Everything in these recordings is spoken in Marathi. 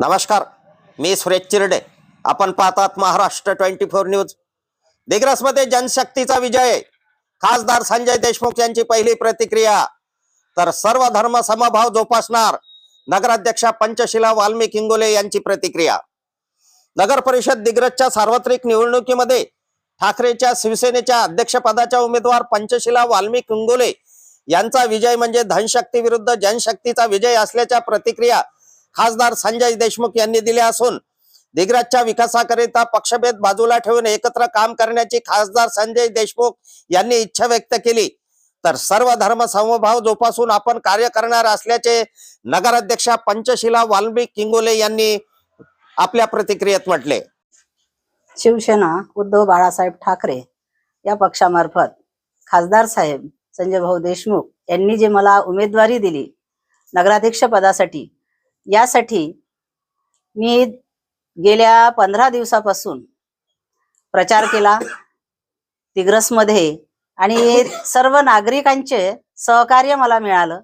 नमस्कार मी सुरेश चिरडे. आपण पाहतात महाराष्ट्र ट्वेंटी फोर न्यूज. दिग्रसमध्ये जनशक्तीचा विजय. खासदार संजय देशमुख यांची पहिली प्रतिक्रिया. तर सर्व धर्म समभाव जोपासणार नगराध्यक्षा पंचशिला वाल्मिक हिंगोले यांची प्रतिक्रिया. नगर परिषद दिग्रजच्या सार्वत्रिक निवडणुकीमध्ये ठाकरेच्या शिवसेनेच्या अध्यक्षपदाच्या उमेदवार पंचशिला वाल्मिक हिंगोले यांचा विजय म्हणजे धनशक्ती विरुद्ध जनशक्तीचा विजय असल्याच्या प्रतिक्रिया खासदार संजय देशमुख यांनी दिले असून दिग्रजच्या विकासाकरिता पक्षभेद बाजूला ठेवून एकत्र काम करण्याची खासदार संजय देशमुख यांनी इच्छा व्यक्त केली. तर सर्व धर्म समभाव जोपासून आपण कार्य करणार असल्याचे नगराध्यक्षा पंचशिला वाल्मिक किंगोले यांनी आपल्या प्रतिक्रियेत म्हटले. शिवसेना उद्धव बाळासाहेब ठाकरे या पक्षामार्फत खासदार साहेब संजय भाऊ देशमुख यांनी जे मला उमेदवारी दिली नगराध्यक्ष पदासाठी यासाठी मी गेल्या पंधरा दिवसापासून प्रचार केला दिग्रसमध्ये आणि सर्व नागरिकांचे सहकार्य मला मिळालं.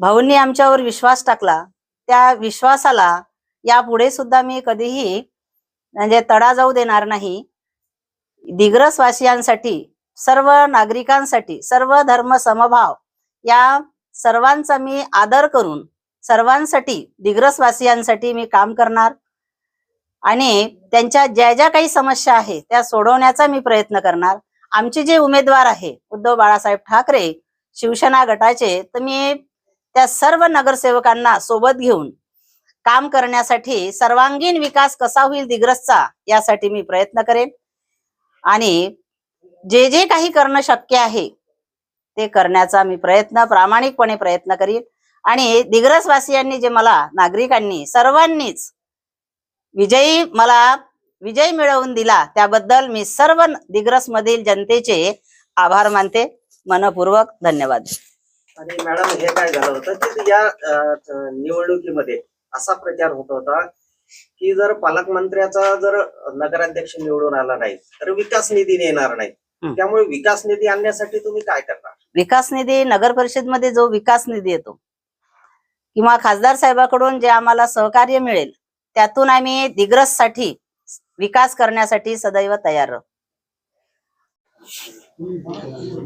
भाऊंनी आमच्यावर विश्वास टाकला. त्या विश्वासाला यापुढे सुद्धा मी कधीही म्हणजे तडा जाऊ देणार नाही. दिग्रसवासियांसाठी सर्व नागरिकांसाठी सर्व धर्म समभाव या सर्वांचा मी आदर करून सर्वांसाठी दिग्रसवासियांसाठी मी काम करणार. आणि त्यांच्या ज्या ज्या काही समस्या आहे त्या सोडवण्याचा मी प्रयत्न करणार. आमचे जे उमेदवार आहे उद्धव बाळासाहेब ठाकरे शिवसेना गटाचे तर मी त्या सर्व नगरसेवकांना सोबत घेऊन काम करण्यासाठी सर्वांगीण विकास कसा होईल दिग्रसचा यासाठी मी प्रयत्न करेन. आणि जे जे काही करणं शक्य आहे ते करण्याचा मी प्रयत्न प्रामाणिकपणे प्रयत्न करीन. आणि दिग्रसवासियांनी जे मला नागरिकांनी सर्वांनीच विजयी मला विजय मिळवून दिला त्याबद्दल मी सर्व दिग्रस मधील जनतेचे आभार मानते. मनपूर्वक धन्यवाद. आणि मॅडम हे काय झालं होतं की या निवडणुकीमध्ये असा प्रचार होत होता की जर पालकमंत्र्याचा जर नगराध्यक्ष निवडून आला नाही तर विकास निधी येणार नाही. त्यामुळे विकास निधी आणण्यासाठी तुम्ही काय करणार? विकास निधी नगर परिषदमध्ये जो विकास निधी येतो किंवा खासदार साहेबाकडून जे आम्हाला सहकार्य मिळेल त्यातून आम्ही दिग्रससाठी विकास करण्यासाठी सदैव तयार राहू.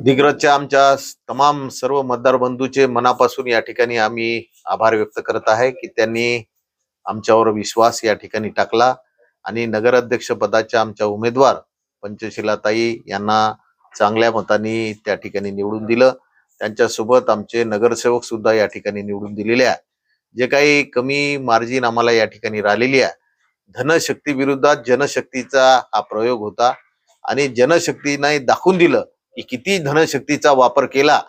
दिग्रजच्या आमच्या तमाम सर्व मतदार बंधूचे मनापासून या ठिकाणी आम्ही आभार व्यक्त करत आहे की त्यांनी आमच्यावर विश्वास या ठिकाणी टाकला आणि नगराध्यक्ष पदाच्या आमच्या उमेदवार पंचशिलाताई यांना चांगल्या मताने त्या ठिकाणी निवडून दिलं. त्यांच्यासोबत आमचे नगरसेवक सुद्धा या ठिकाणी निवडून दिलेले आहे जे काही कमी मार्जिन आम्हाला या ठिकाणी राहिलेली आहे. धनशक्ती विरोधात जनशक्तीचा हा प्रयोग होता. आणि जनशक्तीने दाखवून दिलं की किती धनशक्तीचा वापर केला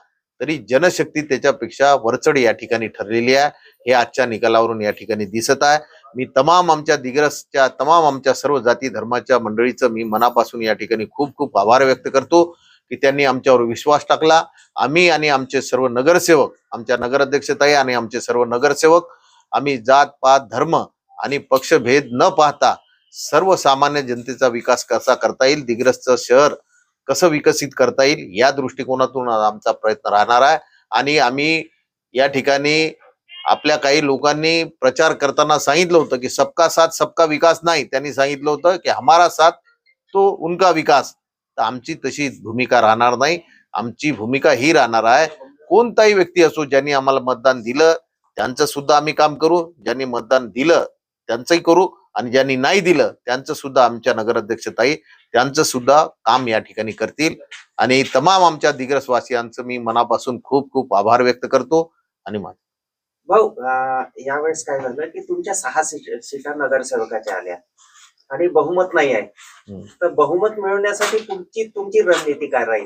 तरी जनशक्ती त्याच्यापेक्षा वरचढ या ठिकाणी ठरलेली आहे. हे आजच्या निकालावरून या ठिकाणी दिसत आहे. मी तमाम आमच्या दिग्रसच्या तमाम आमच्या सर्व जाती धर्माच्या मंडळीचं मी मनापासून या ठिकाणी खूप खूप आभार व्यक्त करतो. की त्यांनी आमच्यावर विश्वास टाकला. आम्ही आणि आमचे सर्व नगरसेवक आमच्या नगराध्यक्षताई आणि आमचे सर्व नगरसेवक आम्ही जात पात धर्म आणि पक्षभेद न पाहता सर्वसामान्य जनतेचा विकास कसा करता येईल दिग्रस्त शहर कसं विकसित करता येईल या दृष्टिकोनातून आमचा प्रयत्न राहणार आहे. आणि आम्ही या ठिकाणी आपल्या काही लोकांनी प्रचार करताना सांगितलं होतं की सबका साथ सबका विकास नाही. त्यांनी सांगितलं होतं की हमारा साथ तो उनका विकास. तर आमची तशी भूमिका राहणार नाही. आमची भूमिका ही राहणार आहे. कोणताही व्यक्ती असो ज्यांनी आम्हाला मतदान दिलं त्यांचं सुद्धा आम्ही काम करू. ज्यांनी मतदान दिलं त्यांचंही करू. आणि ज्यांनी नाही दिलं त्यांचं सुद्धा आमच्या नगराध्यक्षताई त्यांचं सुद्धा काम या ठिकाणी करतील. आणि तमाम आमच्या दिग्रसवासियांचं मी मनापासून खूप खूप आभार व्यक्त करतो आणि भाऊ यावेळेस काय झालं की तुमच्या सहा सीट- सीटा नगरसेवकाच्या आल्या. आणि बहुमत नाही आहे. तर बहुमत मिळवण्यासाठी तुमची तुमची रणनीती काय राहील?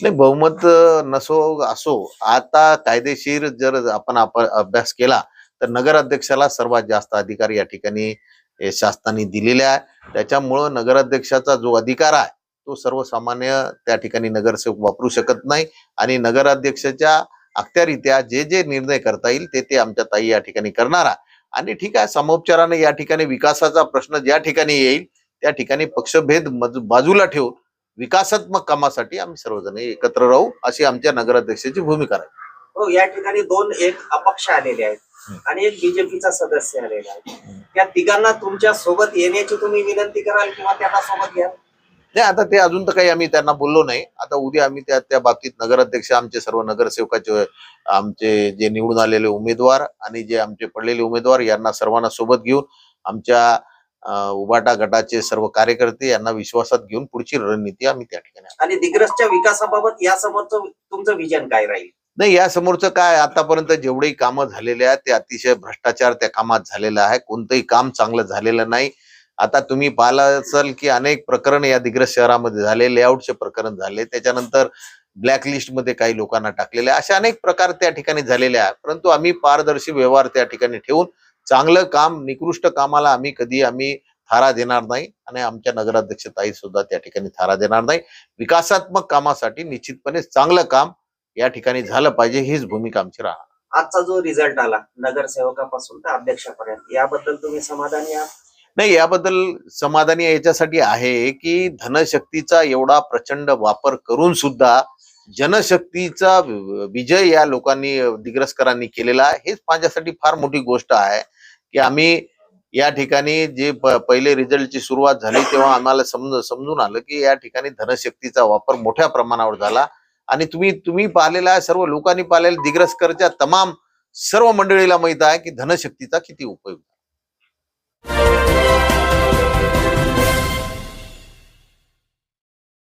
नाही बहुमत नसो असो. आता कायदेशीर जर आपण अभ्यास केला तर नगराध्यक्षाला सर्वात जास्त अधिकार या ठिकाणी शासनाने दिलेले आहे. त्याच्यामुळं नगराध्यक्षाचा जो अधिकार आहे तो सर्वसामान्य त्या ठिकाणी नगरसेवक वापरू शकत नाही. आणि नगराध्यक्षाच्या अखत्यारित्या जे जे निर्णय करता येईल ते ते आमच्या ताई या ठिकाणी करणार आहे. आणि ठीक आहे समोपचाराने या ठिकाणी विकासाचा प्रश्न ज्या ठिकाणी येईल त्या ठिकाणी पक्षभेद बाजूला ठेवून विकासात्मक कामासाठी आम्ही सर्वजण एकत्र राहू अशी आमच्या नगराध्यक्षाची भूमिका आहे हो या ठिकाणी दोन एक अपक्ष आलेले आहेत. आणि एक बीजेपीचा सदस्य आलेला आहे. त्या तिघांना तुमच्यासोबत येण्याची तुम्ही विनंती कराल किंवा त्यांना सोबत घ्याल? नाही आता ते अजून तर काही आम्ही त्यांना बोललो नाही. आता उद्या आम्ही त्या त्या बाबतीत नगराध्यक्ष आमचे सर्व नगरसेवकाचे आमचे जे निवडून आलेले उमेदवार आणि जे आमचे पडलेले उमेदवार यांना सर्वांना सोबत घेऊन आमच्या उबाटा गटाचे सर्व कार्यकर्ते यांना विश्वासात घेऊन पुढची रणनीती आम्ही त्या ठिकाणी आणि दिग्रसच्या विकासाबाबत या समोरचं तुमचं विजन काय राहील? नाही या समोरचं काय आतापर्यंत जेवढेही कामं झालेले आहेत ते अतिशय भ्रष्टाचार त्या कामात झालेला आहे. कोणतंही काम चांगलं झालेलं नाही. आता तुम्ही पाहिलं असाल की अनेक प्रकरण या दिग्रस शहरामध्ये झाले लेआउटचे प्रकरण झाले. त्याच्यानंतर ब्लॅकलिस्टमध्ये काही लोकांना टाकलेले. असे अनेक प्रकार त्या ठिकाणी झालेले आहेत. परंतु आम्ही पारदर्शी व्यवहार त्या ठिकाणी ठेवून चांगलं काम निकृष्ट कामाला आम्ही कधी आम्ही थारा देणार नाही आणि आमच्या नगराध्यक्ष ताई सुद्धा त्या ठिकाणी थारा देणार नाही. विकासात्मक कामासाठी निश्चितपणे चांगलं काम या ठिकाणी झालं पाहिजे हीच भूमिका आमची राहणार. आजचा जो रिझल्ट आला नगरसेवकापासून तर अध्यक्षापर्यंत याबद्दल तुम्ही समाधानी आहात? नाही याबद्दल समाधानी याच्यासाठी आहे की धनशक्तीचा एवढा प्रचंड वापर करून सुद्धा जनशक्तीचा विजय या लोकांनी दिग्रसकरांनी केलेला आहे. हेच माझ्यासाठी फार मोठी गोष्ट आहे की आम्ही या ठिकाणी जे पहिले रिझल्टची सुरुवात झाली तेव्हा आम्हाला समज समजून आलं की या ठिकाणी धनशक्तीचा वापर मोठ्या प्रमाणावर झाला. आणि तुम्ही तुम्ही पाहिलेला आहे सर्व लोकांनी पाहिलेला दिग्रसकरच्या तमाम सर्व मंडळीला माहीत आहे की धनशक्तीचा किती उपयोग